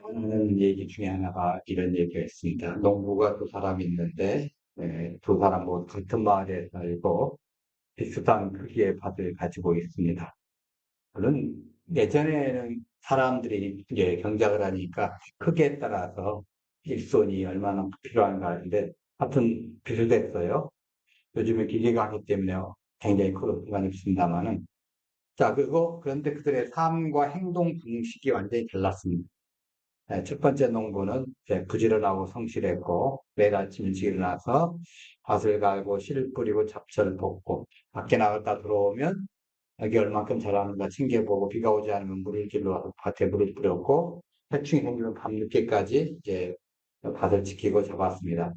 하는 얘기 중에 하나가 이런 얘기가 있습니다. 농부가 두 사람이 있는데 예, 두 사람 모두 같은 마을에 살고 비슷한 크기의 밭을 가지고 있습니다. 물론 예전에는 사람들이 이제 경작을 하니까 크기에 따라서 일손이 얼마나 필요한가 하는데 하여튼 비슷했어요. 요즘에 기계가 하기 때문에 굉장히 큰 상관이 없습니다만은 자 그리고 그런데 그들의 삶과 행동 방식이 완전히 달랐습니다. 네, 첫 번째 농부는 부지런하고 성실했고 매일 아침 일찍 일어나서 밭을 갈고 씨를 뿌리고 잡초를 뽑고 밖에 나갔다 들어오면 여기 얼만큼 자라는가 챙겨보고 비가 오지 않으면 물을 길러 밭에 물을 뿌렸고 해충이 생기면 밤늦게까지 이제 밭을 지키고 잡았습니다.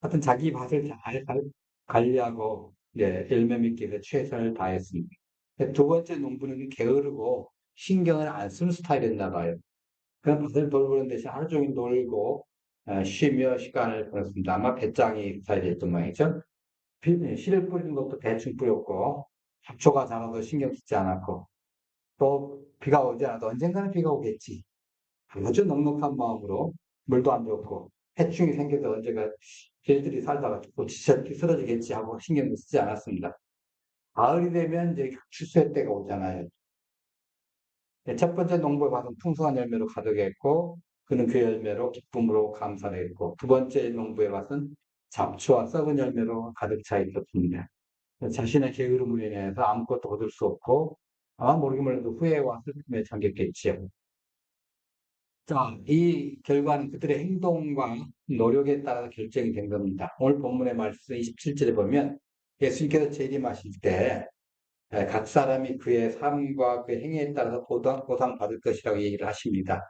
하여튼 자기 밭을 잘 관리하고 예, 맺기 위해서 최선을 다했습니다. 두 번째 농부는 게으르고 신경을 안 쓰는 스타일이었나 봐요. 그냥 밭을 돌보는 대신 하루 종일 놀고 어, 쉬며 시간을 보냈습니다. 아마 배짱이 스타일이었던 모양이죠. 씨를 뿌리는 것도 대충 뿌렸고 잡초가 자라도 신경 쓰지 않았고 또 비가 오지 않아도 언젠가는 비가 오겠지. 아주 넉넉한 마음으로 물도 안 줬고 해충이 생겨도 언제가 걔들이 살다가 죽고 지쳤기 쓰러지겠지 하고 신경 쓰지 않았습니다. 가을이 되면 이제 출세 때가 오잖아요. 네, 첫 번째 농부의 밭은 풍성한 열매로 가득했고 그는 그 열매로 기쁨으로 감사를 했고 두 번째 농부의 밭은 잡초와 썩은 열매로 가득 차 있었습니다. 자신의 게으름으로 인해서 아무것도 얻을 수 없고 아마 모르긴 몰라도 후회와 슬픔에 잠겼겠지요. 자, 이 결과는 그들의 행동과 노력에 따라서 결정이 된 겁니다. 오늘 본문의 말씀 27절에 보면 예수님께서 재림하실 때 예, 각 사람이 그의 삶과 그 행위에 따라서 보상, 보상 받을 것이라고 얘기를 하십니다.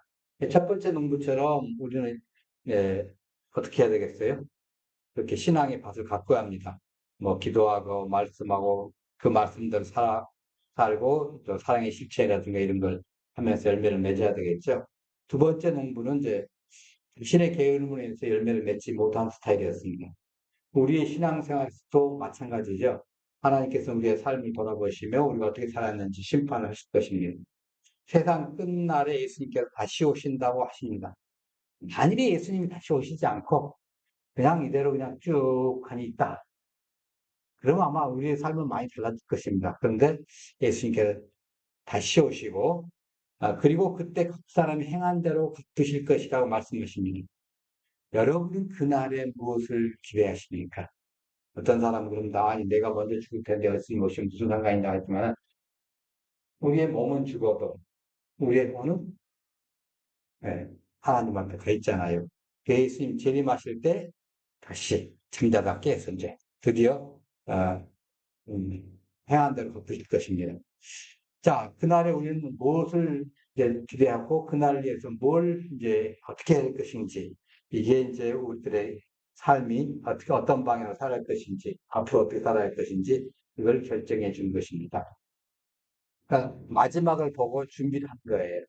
예, 첫 번째 농부처럼 우리는 예, 어떻게 해야 되겠어요? 그렇게 신앙의 밭을 가꿔야 합니다. 뭐 기도하고 말씀하고 그 말씀대로 살아, 살고 또 사랑의 실체라든가 이런 걸 하면서 열매를 맺어야 되겠죠. 두 번째 농부는 이제 신의 게으름으로 인해서 열매를 맺지 못한 스타일이었습니다. 우리의 신앙생활도 마찬가지죠. 하나님께서 우리의 삶을 돌아보시며 우리가 어떻게 살았는지 심판을 하실 것입니다. 세상 끝날에 예수님께서 다시 오신다고 하십니다. 만일에 예수님이 다시 오시지 않고 그냥 이대로 그냥 쭉 가니 있다. 그러면 아마 우리의 삶은 많이 달라질 것입니다. 그런데 예수님께서 다시 오시고 아, 그리고 그때 각 사람이 행한 대로 갚으실 것이라고 말씀하십니다. 여러분은 그날에 무엇을 기대하십니까? 어떤 사람은 그런다. 아니, 내가 먼저 죽을 텐데 예수님 오시면 무슨 상관이냐 했지만, 우리의 몸은 죽어도, 우리의魂은 네, 하나님한테 가 있잖아요. 예수님 재림하실 때 다시 증자답게 해서 이제 드디어 어, 음, 행한 대로 갚으실 것입니다. 자, 그날에 우리는 무엇을 이제 기대하고 그날을 위해서 뭘 이제 어떻게 할 것인지 이게 이제 우리들의 삶이 어떻게 어떤 방향으로 살아갈 것인지 앞으로 어떻게 살아갈 것인지 이걸 결정해 준 것입니다. 그러니까 마지막을 보고 준비를 한 거예요.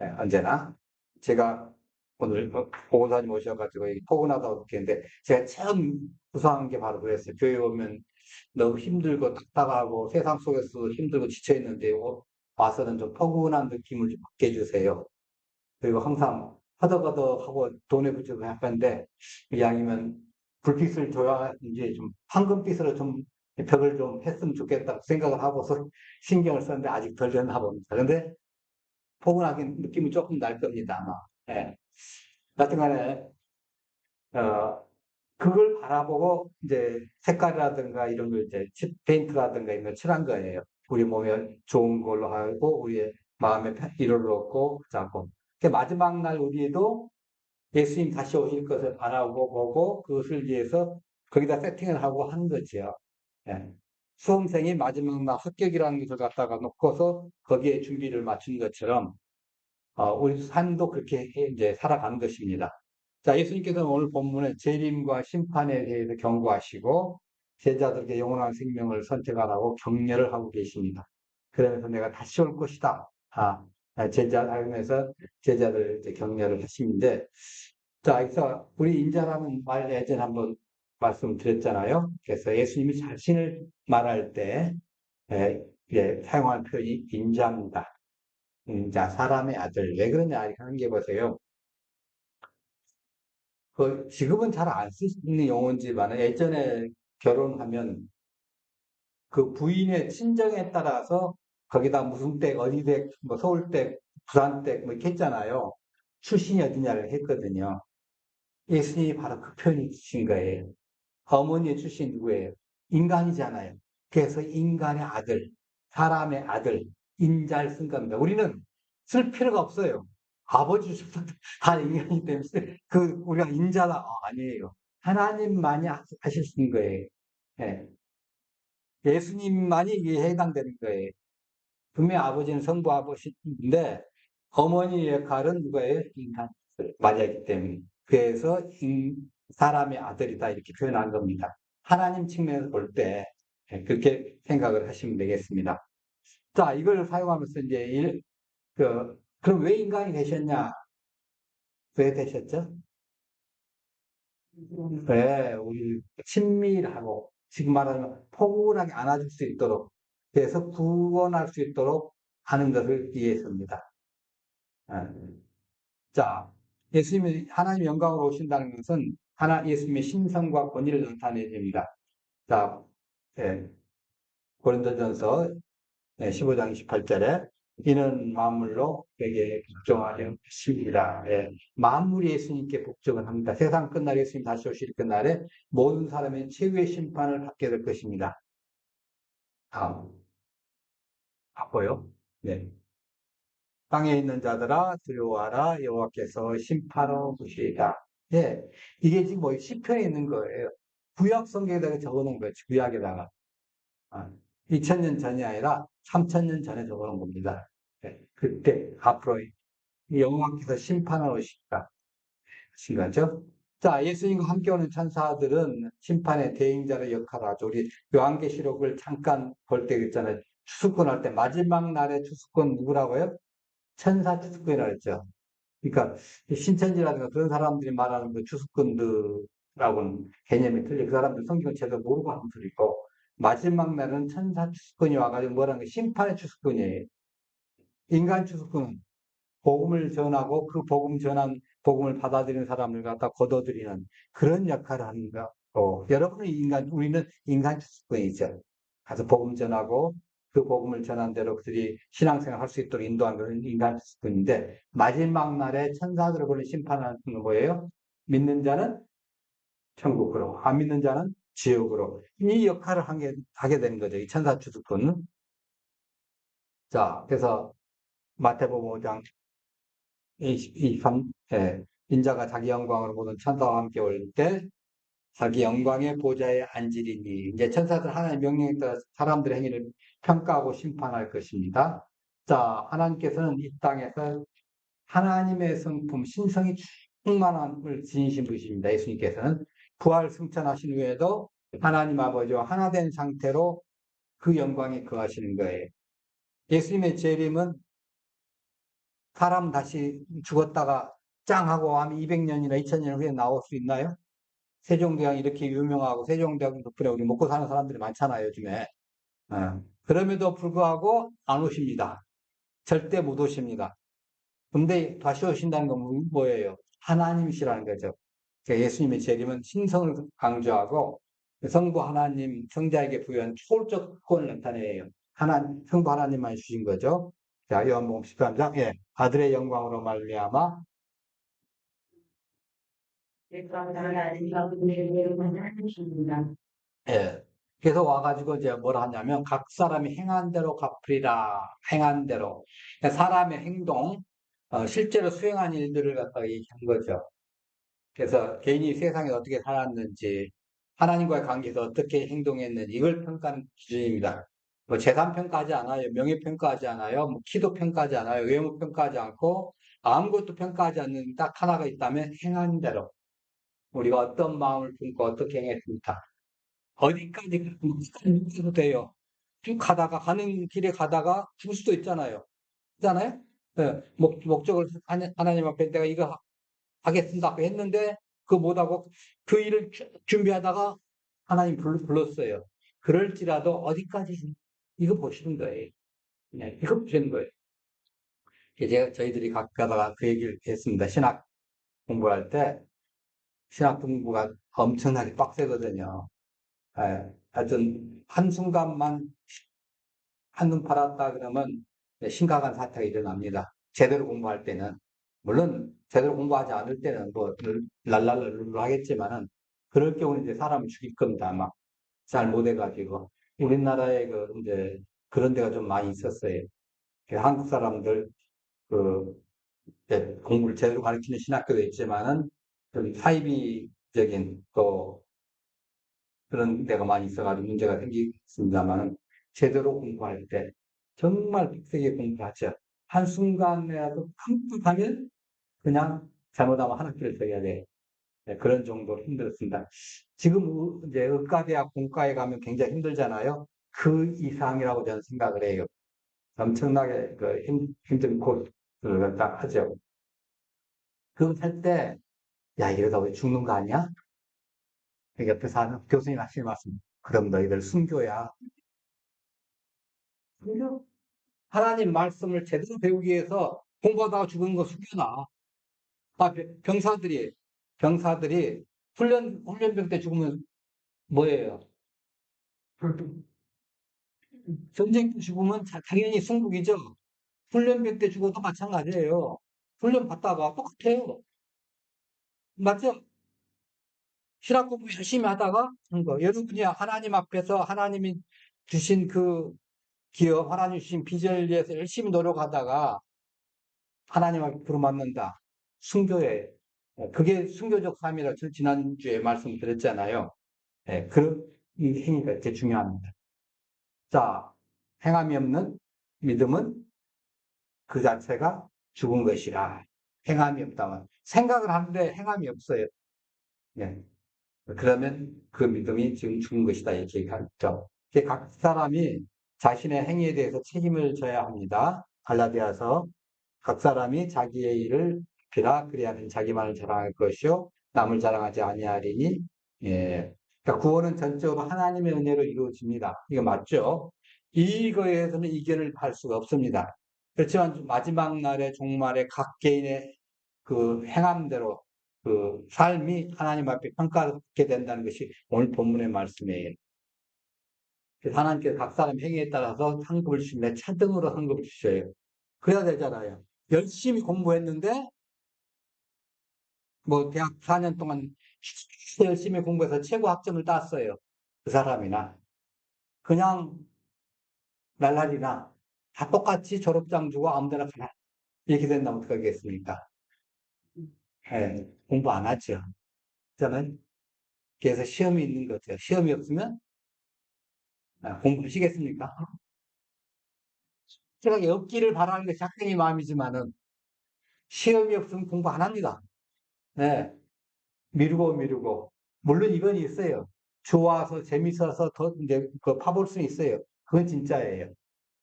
네, 언제나 제가 오늘 보건사님 오셔가지고 포근하다고 느꼈는데 제가 처음 구상한 게 바로 그랬어요. 교회 오면 너무 힘들고 답답하고 세상 속에서 힘들고 지쳐 있는데 와서는 좀 포근한 느낌을 좀 받게 해주세요. 그리고 항상 허덕허덕하고 돈에 붙여서 이게 아니면 불빛을 줘야 이제 좀 황금빛으로 좀 벽을 좀 했으면 좋겠다고 생각을 하고서 신경을 썼는데 아직 덜 됐나 봅니다. 그런데 포근하게 느낌이 조금 날 겁니다, 아마. 예. 하여튼 간에, 어, 그걸 바라보고 이제 색깔이라든가 이런 걸 이제 페인트라든가 이런 걸 칠한 거예요. 우리 몸에 좋은 걸로 하고, 우리의 마음에 이를 얻고, 자 고. 마지막 날 우리도 예수님 다시 오실 것을 바라고 보고 그것을 위해서 거기다 세팅을 하고 한 거죠. 예. 수험생이 마지막 날 합격이라는 것을 갖다가 놓고서 거기에 준비를 맞춘 것처럼 어, 우리 삶도 그렇게 이제 살아가는 것입니다. 자, 예수님께서는 오늘 본문에 재림과 심판에 대해서 경고하시고 제자들에게 영원한 생명을 선택하라고 격려를 하고 계십니다. 그러면서 내가 다시 올 것이다. 아, 아, 제자 하면서 제자들 이제 격려를 하시는데 자 여기서 우리 인자라는 말 예전에 한번 말씀드렸잖아요. 그래서 예수님이 자신을 말할 때 예, 예, 사용한 표현이 인자입니다. 인자 사람의 아들 왜 그러냐 하는 게 보세요. 그 지금은 잘 안 쓰시는 용어인지만 예전에 결혼하면 그 부인의 친정에 따라서 거기다 무슨 댁, 어디 댁, 뭐 서울 댁, 부산 댁, 뭐 이렇게 했잖아요. 출신이 어디냐를 했거든요. 예수님이 바로 그 표현을 주신 거예요. 어머니의 출신 누구예요? 인간이잖아요. 그래서 인간의 아들, 사람의 아들, 인자를 쓴 겁니다. 우리는 쓸 필요가 없어요. 아버지 다 인간이기 때문에 그 우리가 인자다 어, 아니에요. 하나님만이 하실 수 있는 거예요. 예. 예수님만이 이게 해당되는 거예요. 분명 아버지는 성부 아버지인데 어머니의 역할은 누가예요? 인간 맞이하기 때문에 그래서 인, 사람의 아들이다 이렇게 표현한 겁니다. 하나님 측면에서 볼 때 그렇게 생각을 하시면 되겠습니다. 자, 이걸 사용하면서 이제 일, 그, 그럼 왜 인간이 되셨냐? 왜 되셨죠? 왜 우리 친밀하고 지금 말하면 포근하게 안아줄 수 있도록 그래서 구원할 수 있도록 하는 것을 위해서입니다. 아, 자, 예수님이 하나님 영광으로 오신다는 것은 하나 예수님의 신성과 권위를 나타내줍니다. 자, 예, 고린도전서 15장 28절에 이는 만물로 되게 복종하려 하십니다. 예, 만물이 예수님께 복종을 합니다. 세상 끝날 예수님 다시 오실 그날에 모든 사람의 최후의 심판을 받게 될 것입니다. 다음. 바꿔요. 네. 땅에 있는 자들아 두려워하라 여호와께서 심판하러 오시리다. 예, 이게 지금 뭐 시편에 있는 거예요. 구약 성경에다가 적어놓은 거예요. 구약에다가. 아, 2000년 전이 아니라 3000년 전에 적어놓은 겁니다. 네, 그때 앞으로 여호와께서 심판하러 오시리다. 하신 거죠. 자, 예수님과 함께 오는 천사들은 심판의 대행자의 역할을 하죠. 우리 요한계시록을 잠깐 볼때 있잖아요. 추수권 할 때 마지막 날에 추수권 누구라고요? 천사 추수권이라고 했죠. 그러니까 신천지라든가 그런 사람들이 말하는 그 추수권들하고는 개념이 틀려. 그 사람들 성경을 제대로 모르고 하면 틀리고 마지막 날은 천사 추수권이 와가지고 뭐라는 게 심판의 추수권이에요. 인간 추수권은 복음을 전하고 그 복음 전한 복음을 받아들이는 사람을 갖다 걷어들이는 그런 역할을 하는 거고 여러분은 인간 우리는 인간 추수권이죠. 가서 복음 전하고 그 복음을 전한 대로 그들이 신앙생활 할 수 있도록 인도한 것은 인간 수준인데 마지막 날에 천사들을 보는 심판하는 건 뭐예요? 믿는 자는 천국으로, 안 믿는 자는 지옥으로. 이 역할을 하게, 하게 되는 거죠. 이 천사 추수꾼은. 자, 그래서 마태복음 5장 23, 예, 인자가 자기 영광으로 보는 천사와 함께 올 때 자기 영광의 보좌에 앉으리니 이제 천사들 하나님의 명령에 따라 사람들의 행위를 평가하고 심판할 것입니다. 자, 하나님께서는 이 땅에서 하나님의 성품, 신성이 충만함을 지니신 분이십니다. 예수님께서는 부활 승천하신 후에도 하나님 아버지와 하나 된 상태로 그 영광에 거하시는 거예요. 예수님의 재림은 사람 다시 죽었다가 짱 하고 하면 200년이나 2000년 후에 나올 수 있나요? 세종대왕 이렇게 유명하고 세종대왕 덕분에 우리 먹고 사는 사람들이 많잖아요, 요즘에. 어. 그럼에도 불구하고 안 오십니다. 절대 못 오십니다. 근데 다시 오신다는 건 뭐, 뭐예요? 하나님이시라는 거죠. 그러니까 예수님의 재림은 신성을 강조하고 성부 하나님, 성자에게 부여한 초월적 권을 나타내요. 하나, 성부 하나님만 주신 거죠. 자, 요한복음 13장, 예, 아들의 영광으로 말미암아 예. 그래서 와가지고 이제 뭐라 하냐면 각 사람이 행한 대로 갚으리라. 행한 대로. 그러니까 사람의 행동, 어, 실제로 수행한 일들을 갖다가 얘기한 거죠. 그래서 개인이 세상에 어떻게 살았는지, 하나님과의 관계에서 어떻게 행동했는지, 이걸 평가하는 기준입니다. 뭐 재산 평가하지 않아요. 명예 평가하지 않아요. 뭐 키도 평가하지 않아요. 외모 평가하지 않고 아무것도 평가하지 않는 딱 하나가 있다면 행한 대로. 우리가 어떤 마음을 품고 어떻게 행했습니까? 어디까지 가도 돼요. 쭉 가다가 가는 길에 가다가 죽을 수도 있잖아요. 있잖아요. 네, 목, 목적을 하나님 앞에 내가 이거 하겠습니다 했는데 그거 못하고 그 일을 준비하다가 하나님 불렀어요. 그럴지라도 어디까지 이거 보시는 거예요. 네, 이거 보시는 거예요. 제가 저희들이 가다가 그 얘기를 했습니다. 신학 공부할 때 신학 공부가 엄청나게 빡세거든요. 예, 하여튼 한순간만 한눈 팔았다 그러면 심각한 사태가 일어납니다. 제대로 공부할 때는 물론 제대로 공부하지 않을 때는 뭐 랄랄랄 하겠지만은 그럴 경우는 이제 사람을 죽일 겁니다. 아마 잘 못해가지고 우리나라에 그 이제 그런 데가 좀 많이 있었어요. 그 한국 사람들 그 공부를 제대로 가르치는 신학교도 있지만은 좀 사이비적인 또 그런 데가 많이 있어가지고 문제가 생기습니다만은 제대로 공부할 때 정말 빡세게 공부하죠. 한순간에라도 깜빡하면 그냥 잘못하면 하나길을 써야 돼. 네, 그런 정도로 힘들었습니다. 지금 이제 의과대학 공과에 가면 굉장히 힘들잖아요. 그 이상이라고 저는 생각을 해요. 엄청나게 그 힘, 힘든 코스를 갖다 하죠. 그거 할 때, 야, 이러다 왜 죽는 거 아니야? 옆에서 하는 교수님 하시는 말씀. 그럼 너희들 순교야. 순교? 하나님 말씀을 제대로 배우기 위해서 공부하다가 죽은 거 순교나. 아, 병사들이, 병사들이 훈련, 훈련병 때 죽으면 뭐예요? 전쟁 때 죽으면 당연히 승국이죠. 훈련병 때 죽어도 마찬가지예요. 훈련 받다가 똑같아요. 맞죠? 실학 공부 열심히 하다가 한 거. 여러분이 하나님 앞에서 하나님이 주신 그 기업, 하나님 주신 비전을 위해서 열심히 노력하다가 하나님 앞에 부름받는다. 순교에 그게 순교적 삶이라 고 지난주에 말씀드렸잖아요. 네, 그런 이 행위가 되게 중요합니다. 자, 행함이 없는 믿음은 그 자체가 죽은 것이라. 행함이 없다면 생각을 하는데 행함이 없어요. 네. 그러면 그 믿음이 지금 죽은 것이다 이렇게 얘기하죠. 각 사람이 자신의 행위에 대해서 책임을 져야 합니다. 갈라디아서 각 사람이 자기의 일을 비라 그리하면 자기만을 자랑할 것이요 남을 자랑하지 아니하리니 예. 그러니까 구원은 전적으로 하나님의 은혜로 이루어집니다. 이거 맞죠? 이거에 대해서는 이견을 할 수가 없습니다. 그렇지만 마지막 날에 종말에 각 개인의 그 행함대로 그 삶이 하나님 앞에 평가받게 된다는 것이 오늘 본문의 말씀이에요. 하나님께서 각 사람 행위에 따라서 상급을 주시는데 차등으로 상급을 주셔요. 그래야 되잖아요. 열심히 공부했는데 뭐 대학 4년 동안 열심히 공부해서 최고 학점을 땄어요. 그 사람이나 그냥 날라리나 다 똑같이 졸업장 주고 아무데나 가라 이렇게 된다면 어떡하겠습니까? 네, 공부 안 하죠. 저는 그래서 시험이 있는 거죠. 시험이 없으면 아, 공부하시겠습니까? 제가 없기를 바라는 것이 학생의 마음이지만은 시험이 없으면 공부 안 합니다. 네. 미루고 미루고. 물론 이건 있어요. 좋아서 재밌어서 더 이제 그 파볼 수는 있어요. 그건 진짜예요.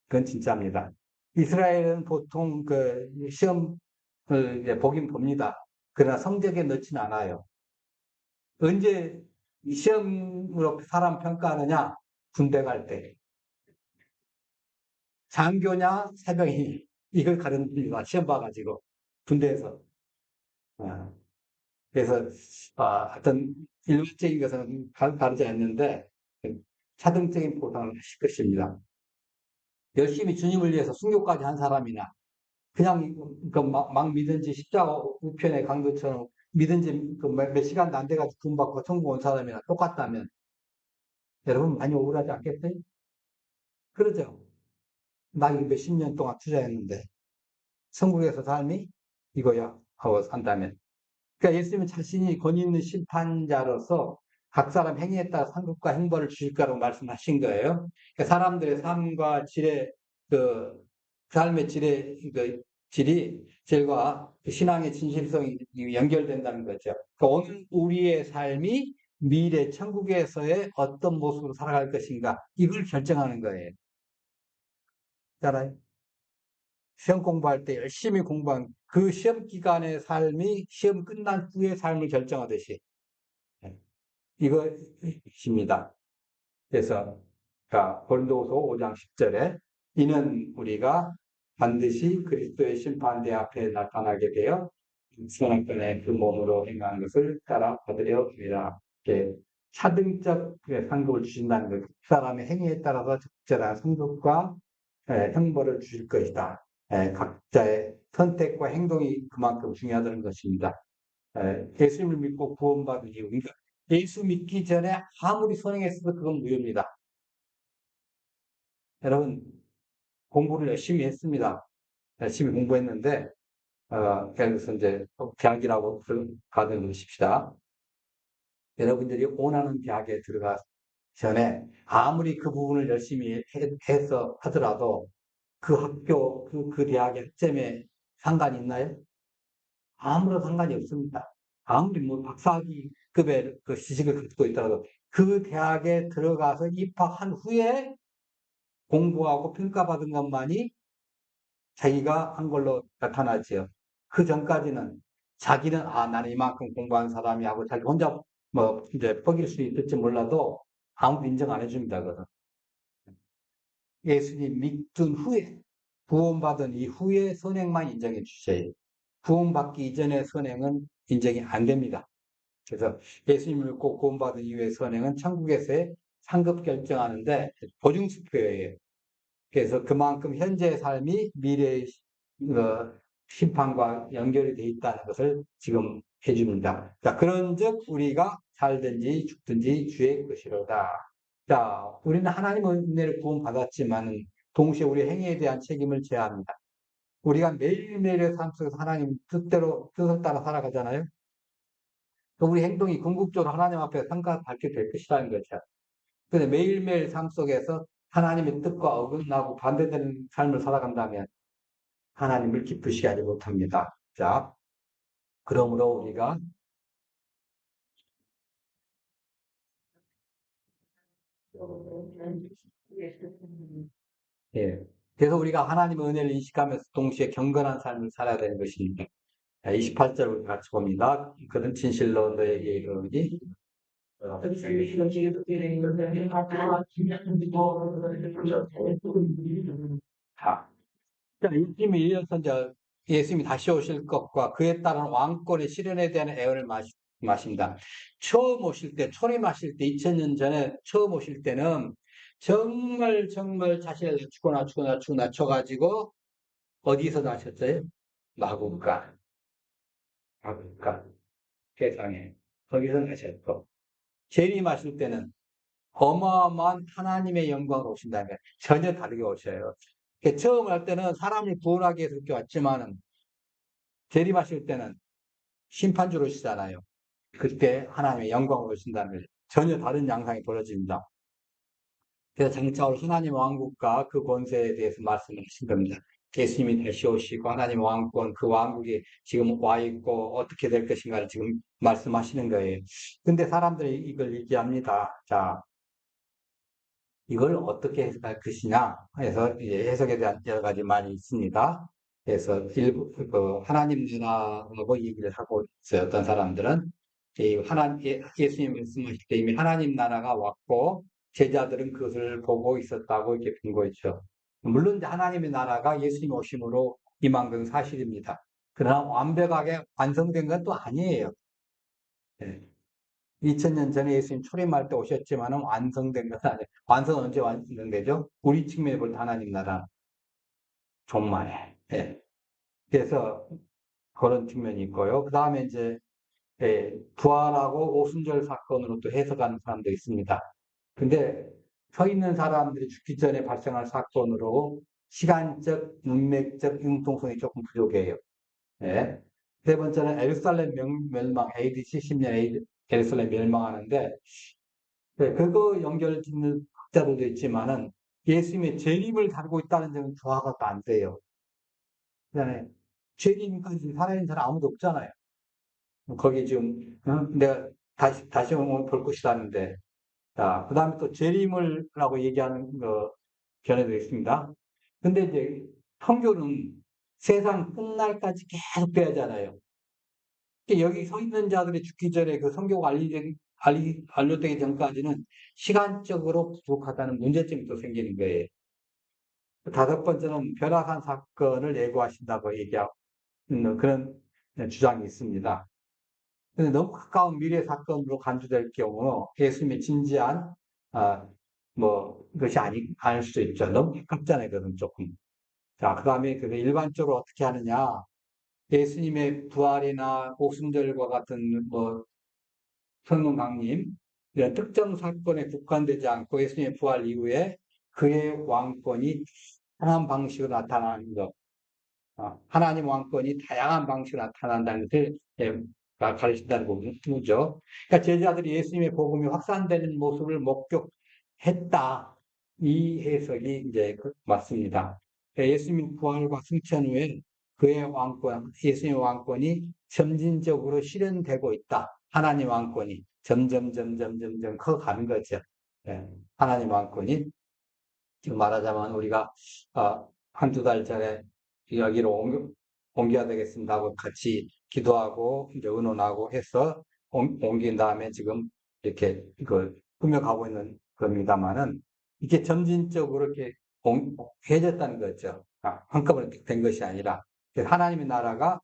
그건 진짜입니다. 이스라엘은 보통 그 시험을 이제 보긴 봅니다. 그러나 성적에 넣지는 않아요. 언제 시험으로 사람 평가하느냐? 군대 갈 때. 장교냐, 새벽이 이걸 가르칩니다. 시험 봐가지고. 군대에서. 아, 그래서, 아, 어떤 일반적인 것은 가르지 않는데, 차등적인 보상을 하실 것입니다. 열심히 주님을 위해서 순교까지 한 사람이나, 그냥 그 막, 막 믿은지 십자가 우편의 강도처럼 믿은지 그몇 시간도 안 돼가지고 돈 받고 천국 온 사람이나 똑같다면, 여러분 많이 억울하지 않겠어요? 그러죠? 나 이거 몇십 년 동안 투자했는데 성국에서 삶이 이거야 하고 산다면 그러니까 예수님은 자신이 권위 있는 심판자로서 각 사람 행위에 따라 상급과 행벌을 주실 거라고 말씀하신 거예요. 그러니까 사람들의 삶과 질의 그 삶의 질의 그 질이 질과 그 신앙의 진실성이 연결된다는 거죠. 그러니까 오늘 우리의 삶이 미래 천국에서의 어떤 모습으로 살아갈 것인가 이걸 결정하는 거예요. 잖아요. 시험 공부할 때 열심히 공부한 그 시험 기간의 삶이 시험 끝난 후의 삶을 결정하듯이 네. 이것입니다. 그래서 본도서 5장 10절에 이는 우리가 반드시 그리스도의 심판대 앞에 나타나게 되어 선악권의 그 몸으로 행한 것을 따라 받으려 합니다. 차등적 그 상급을 주신다는 것, 그 사람의 행위에 따라서 적절한 상급과 예, 형벌을 주실 것이다. 예, 각자의 선택과 행동이 그만큼 중요하다는 것입니다. 예, 예수님을 믿고 구원받은 이유, 그러니까 예수 믿기 전에 아무리 선행했어도 그건 무효입니다. 여러분 공부를 열심히 했습니다. 열심히 공부했는데 어, 들어서 이제 대학이라고 가는 것입시다. 여러분들이 원하는 대학에 들어가 전에 아무리 그 부분을 열심히 해서 하더라도 그 학교, 그, 그 대학의 학점에 상관이 있나요? 아무런 상관이 없습니다. 아무리 뭐 박사학위급의 그 지식을 갖고 있더라도 그 대학에 들어가서 입학한 후에 공부하고 평가받은 것만이 자기가 한 걸로 나타나지요. 그 전까지는 자기는 아 나는 이만큼 공부한 사람이 하고 자기 혼자 뭐 이제 뻐길 수 있을지 몰라도 아무도 인정 안 해줍니다. 그거는. 예수님 믿든 후에 구원받은 이후에 선행만 인정해 주셔요. 구원받기 이전의 선행은 인정이 안 됩니다. 그래서 예수님을 믿고 구원받은 이후의 선행은 천국에서의 상급 결정하는데 보증수표예요. 그래서 그만큼 현재의 삶이 미래의 어, 심판과 연결이 되어 있다는 것을 지금 해줍니다. 자, 그런 즉, 우리가 살든지 죽든지 주의 것이로다. 자, 우리는 하나님의 은혜를 구원받았지만 동시에 우리 행위에 대한 책임을 져야 합니다. 우리가 매일매일의 삶 속에서 하나님 뜻대로, 뜻을 따라 살아가잖아요. 우리 행동이 궁극적으로 하나님 앞에 상가받게 될 것이라는 거죠. 근데 매일매일 삶 속에서 하나님의 뜻과 어긋나고 반대되는 삶을 살아간다면 하나님을 기쁘시게 하지 못합니다. 자, 그러므로 우리가 예. 그래서 우리가 하나님의 은혜를 인식하면서 동시에 경건한 삶을 살아야 되는 것입니다. 28절 같이 봅니다. 그는 진실로 너에게 이르니 자, 예수님이 이어서 이제 예수님이 다시 오실 것과 그에 따른 왕권의 실현에 대한 애원을 마시, 마십니다. 처음 오실 때, 초림하실 때, 2000년 전에 처음 오실 때는 정말 정말 자신을 낮추고 낮추고 낮추고 낮춰가지고 어디서 나셨어요? 마국간. 마국간. 세상에. 거기서 나셨고. 재림하실 때는 어마어마한 하나님의 영광으로 오신다면 전혀 다르게 오셔요. 처음 할 때는 사람을 구원하기 위해서 그렇게 왔지만은 재림하실 때는 심판주로 오시잖아요. 그때 하나님의 영광으로 오신다는 거죠. 전혀 다른 양상이 벌어집니다. 그래서 장차올 하나님 왕국과 그 권세에 대해서 말씀을 하신 겁니다. 예수님이 다시 오시고 하나님 왕권 그 왕국이 지금 와 있고 어떻게 될 것인가를 지금 말씀하시는 거예요. 근데 사람들이 이걸 얘기합니다. 자, 이걸 어떻게 해석할 것이냐 해서 해석에 대한 여러 가지 말이 있습니다. 그래서 일부 그 하나님 나라라고 얘기를 하고 있어요. 어떤 사람들은 하나님 예, 예수님 말씀하실 때 이미 하나님 나라가 왔고 제자들은 그것을 보고 있었다고 이렇게 본 거죠. 물론 하나님의 나라가 예수님 오심으로 임한 건 사실입니다. 그러나 완벽하게 완성된 건 또 아니에요. 네. 2000년 전에 예수님 초림할 때 오셨지만 완성된 것은 아니에요. 완성은 언제 완성되죠? 우리 측면에 볼때 하나님 나라 종말에. 네. 그래서 그런 측면이 있고요. 그 다음에 이제 예, 부활하고 오순절 사건으로 또 해석하는 사람도 있습니다. 근데 서 있는 사람들이 죽기 전에 발생할 사건으로 시간적, 문맥적 융통성이 조금 부족해요. 예. 세 번째는 에르살렘 멸망, AD 70년 에르살렘 멸망하는데, 네, 그거 연결 짓는 학자들도 있지만은 예수님의 재림을 다루고 있다는 점은 조화가 안 돼요. 그다음에 재림까지 살아있는 사람 아무도 없잖아요. 거기 지금 어? 내가 다시 다시 볼 것이라는데 자, 그 다음에 또 재림을라고 얘기하는 거 견해도 있습니다. 근데 이제 성교는 세상 끝날까지 계속 돼야잖아요. 여기 서 있는 자들이 죽기 전에 그 성교가 알리, 알리, 알려되기 전까지는 시간적으로 부족하다는 문제점이 또 생기는 거예요. 다섯 번째는 변화산 사건을 예고하신다고 얘기하고 그런 주장이 있습니다. 근데 너무 가까운 미래 사건으로 간주될 경우 예수님의 진지한 아, 뭐 것이 아니 아닐 수도 있죠. 너무 가깝잖아요, 그건 조금. 자, 그 다음에 그 일반적으로 어떻게 하느냐? 예수님의 부활이나 오순절과 같은 뭐 성령 강림 이런 특정 사건에 국한되지 않고 예수님의 부활 이후에 그의 왕권이 다양한 방식으로 나타나는 것. 어, 하나님 왕권이 다양한 방식으로 나타난다는 것을 예, 가르친다는 부분이죠. 그러니까 제자들이 예수님의 복음이 확산되는 모습을 목격했다. 이 해석이 이제 그 맞습니다. 그러니까 예수님 부활과 승천 후에 그의 왕권, 예수님의 왕권이 점진적으로 실현되고 있다. 하나님 왕권이 점점, 점점, 점점 커가는 거죠. 예, 하나님 왕권이 지금 말하자면 우리가 어, 한두 달 전에 여기로 옮겨, 옮겨 야 되겠습니다 하고 같이 기도하고 이제 의논하고 해서 옮긴 다음에 지금 이렇게 이걸 꾸며가고 있는 겁니다만은 이게 점진적으로 이렇게 해졌다는 거죠. 아, 한꺼번에 된 것이 아니라 하나님의 나라가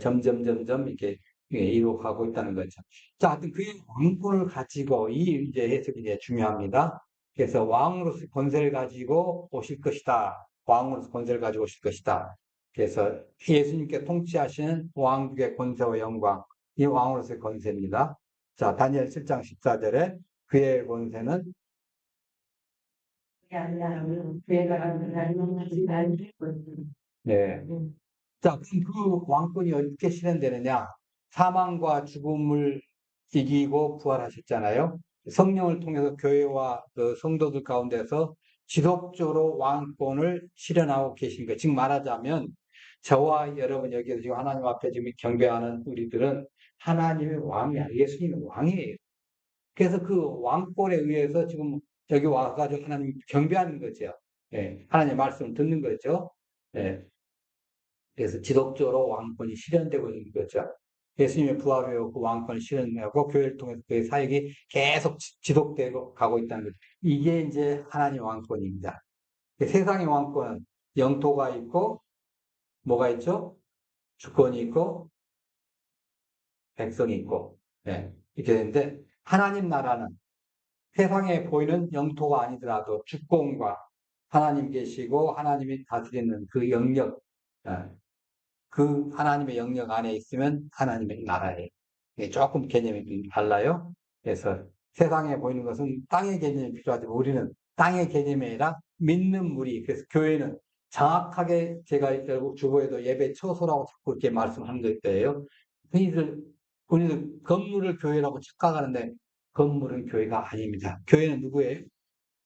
점점 점점 이렇게 이룩하고 있다는 거죠. 자, 하여튼 그의 왕권을 가지고 이 이제 해석이 이제 중요합니다. 그래서 왕으로서 권세를 가지고 오실 것이다. 왕으로서 권세를 가지고 오실 것이다. 그래서 예수님께 통치하시는 왕국의 권세와 영광, 이 왕으로서의 권세입니다. 자, 다니엘 7장 14절에 그의 권세는 네. 자, 그럼 그 왕권이 어떻게 실현되느냐? 사망과 죽음을 이기고 부활하셨잖아요. 성령을 통해서 교회와 그 성도들 가운데서 지속적으로 왕권을 실현하고 계신 거예요. 지금 말하자면 저와 여러분 여기서 지금 하나님 앞에 지금 경배하는 우리들은 하나님의 왕이야. 예수님의 왕이에요. 그래서 그 왕권에 의해서 지금 여기 와가지고 하나님 경배하는 거죠. 예, 하나님의 말씀을 듣는 거죠. 예. 그래서 지속적으로 왕권이 실현되고 있는 거죠. 예수님의 부활 후그 왕권을 실현하고 교회를 통해서 그의 사역이 계속 지속되고 가고 있다는 거죠. 이게 이제 하나님 왕권입니다. 세상의 왕권은 영토가 있고 뭐가 있죠? 주권이 있고 백성이 있고 네, 이렇게 되는데 하나님 나라는 세상에 보이는 영토가 아니더라도 주권과 하나님 계시고 하나님이 다스리는 그 영역 네, 그 하나님의 영역 안에 있으면 하나님의 나라예요. 조금 개념이 달라요. 그래서 세상에 보이는 것은 땅의 개념이 필요하지만 우리는 땅의 개념이 아니라 믿는 무리. 그래서 교회는 정확하게 제가 결국 주보에도 예배 처소라고 자꾸 이렇게 말씀하는 것이에요. 흔히들, 우리는 건물을 교회라고 착각하는데 건물은 교회가 아닙니다. 교회는 누구예요?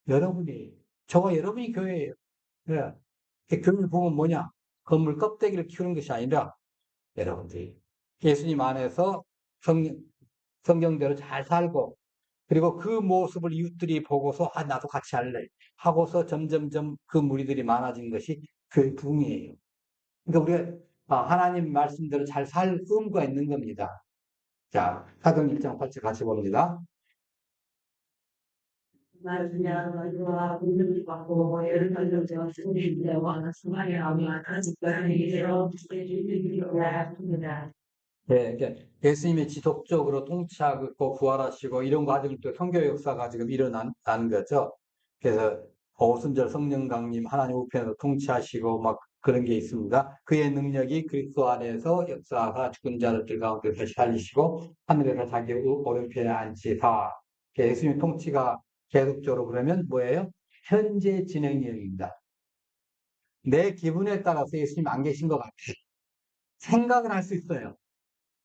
여러분이에요. 저와 여러분이 교회예요. 네. 교회를 보면 뭐냐? 건물 껍데기를 키우는 것이 아니라 여러분들이 예수님 안에서 성, 성경대로 잘 살고 그리고 그 모습을 이웃들이 보고서 아 나도 같이 할래 하고서 점점점 그 무리들이 많아진 것이 교회 부흥이에요. 그러니까 우리가 아, 하나님 말씀대로 잘 살 의무가 있는 겁니다. 자, 사도행 1장 8절 같이 봅니다. 네, 이게 예수님이 지속적으로 통치하고 부활하시고 이런 과정이 또 성교 역사가 지금 일어나는 거죠. 그래서 오순절 성령 강림 하나님 우편에서 통치하시고 막 그런 게 있습니다. 그의 능력이 그리스도 안에서 역사가 죽은 자들 가운데 다시 살리시고 하늘에서 자기 오른편에 앉히사 예수님 통치가 계속적으로 그러면 뭐예요? 현재 진행형입니다. 내 기분에 따라서 예수님 안 계신 것 같아. 생각은 할수 있어요.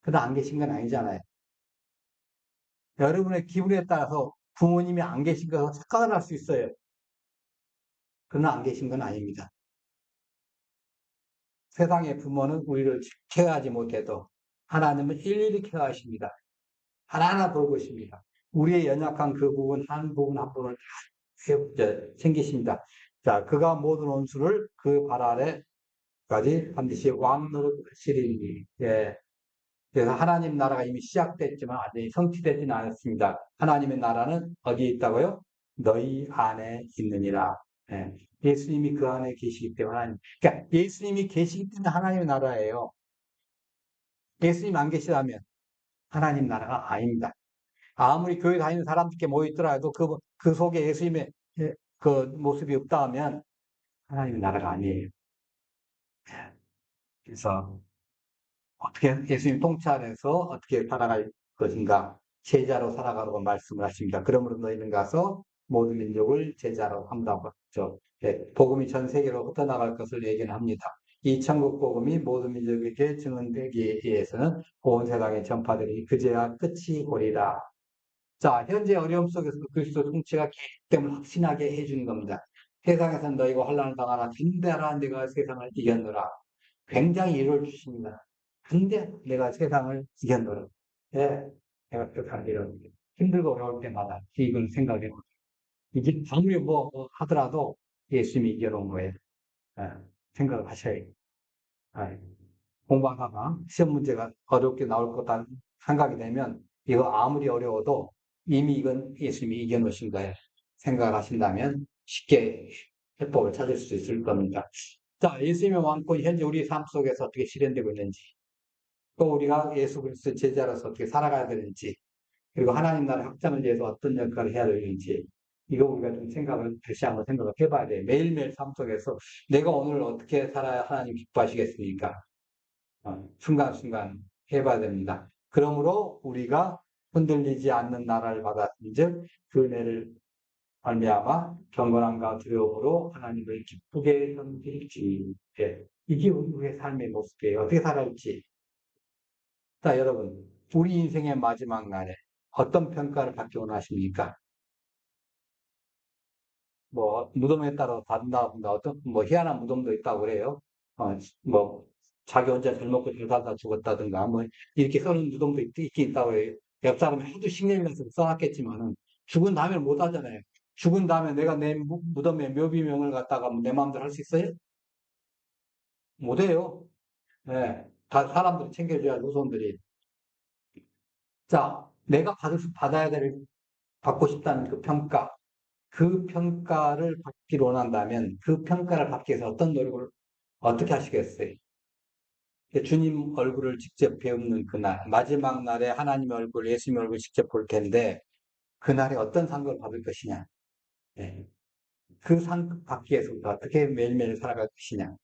그러나 안 계신 건 아니잖아요. 여러분의 기분에 따라서 부모님이 안 계신 것을 착각을 할 수 있어요. 그러나 안 계신 건 아닙니다. 세상의 부모는 우리를 케어하지 못해도 하나님은 일일이 케어하십니다. 하나하나 돌보십니다. 우리의 연약한 그 부분, 한 부분, 한 부분을 다 챙기십니다. 자, 그가 모든 원수를 그 발 아래까지 반드시 왕노릇 하시리니. 예. 그래서 하나님 나라가 이미 시작됐지만 아직 성취되지는 않았습니다. 하나님의 나라는 어디에 있다고요? 너희 안에 있느니라. 예. 수님이 그 안에 계시기 때문에 하나님. 그러니까 예수님이 계시기 때문에 하나님의 나라예요. 예수님 안 계시다면 하나님 나라가 아닙니다. 아무리 교회 다니는 사람들께 모여있더라도 그, 그 속에 예수님의 예, 그 모습이 없다 하면 하나님 나라가 아니에요. 그래서 어떻게 예수님 통찰해서 어떻게 살아갈 것인가 제자로 살아가라고 말씀을 하십니다. 그러므로 너희는 가서 모든 민족을 제자로 삼다고 하죠. 네, 복음이 전 세계로 흩어나갈 것을 얘기는 합니다. 이 천국 복음이 모든 민족에게 증언되기 위해서는 온 세상에 전파되리 그제야 끝이 오리라. 자, 현재 어려움 속에서 그리스도 통치가 계획됨을 확신하게 해주는 겁니다. 세상에서 너희가 환란을 당하나 근대하라 내가 세상을 이겼노라. 굉장히 이를 주십니다. 근데 내가 세상을 이겼노라. 예, 내가 세상을 이겼노라. 힘들고 어려울 때마다 이걸 생각해. 이게 아무리 뭐 하더라도 예수님이 이겨놓은 거예요. 예, 생각을 하셔야 해요. 예, 공부하다가 시험 문제가 어렵게 나올 거다 생각이 되면 이거 아무리 어려워도 이미 이건 예수님이 이겨놓으신 거예요. 생각을 하신다면 쉽게 해법을 찾을 수 있을 겁니다. 자, 예수님의 왕권이 현재 우리 삶 속에서 어떻게 실현되고 있는지, 또 우리가 예수 그리스도 제자로서 어떻게 살아가야 되는지, 그리고 하나님 나라 확장을 위해서 어떤 역할을 해야 되는지, 이거 우리가 좀 생각을, 다시 한번 생각을 해봐야 돼. 매일매일 삶 속에서 내가 오늘 어떻게 살아야 하나님 기뻐하시겠습니까? 어, 순간순간 해봐야 됩니다. 그러므로 우리가 흔들리지 않는 나라를 받았은즉 그 은혜를 말미암아 경건함과 두려움으로 하나님을 기쁘게 섬길지 예, 이게 우리의 삶의 모습이에요. 어떻게 살아올지. 자 여러분 우리 인생의 마지막 날에 어떤 평가를 받기 원하십니까? 뭐 무덤에 따라 다른다 본다 어떤 뭐 희한한 무덤도 있다고 그래요. 어, 뭐 자기 혼자 잘 먹고 잘 살다 죽었다든가 뭐 이렇게 써는 무덤도 있, 있긴 있다고 해요. 옆 사람이 하도 신내면서 써놨겠지만은 죽은 다음에 못 하잖아요. 죽은 다음에 내가 내 무덤에 묘비명을 갖다가 내 마음대로 할 수 있어요? 못 해요. 네. 다 사람들이 챙겨줘야 후손들이. 자, 내가 받을, 받아야 될, 받고 싶다는 그 평가. 그 평가를 받기 원한다면 그 평가를 받기 위해서 어떤 노력을 어떻게 하시겠어요? 주님 얼굴을 직접 배우는 그날, 마지막 날에 하나님 얼굴, 예수님 얼굴 직접 볼 텐데, 그날에 어떤 상을 받을 것이냐. 네. 그상 받기 위해서 어떻게 매일매일 살아갈 것이냐.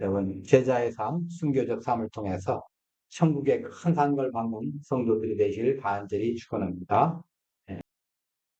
여러분, 제자의 삶, 순교적 삶을 통해서 천국의 큰 상을 받는 성도들이 되시길 간절히 축원합니다.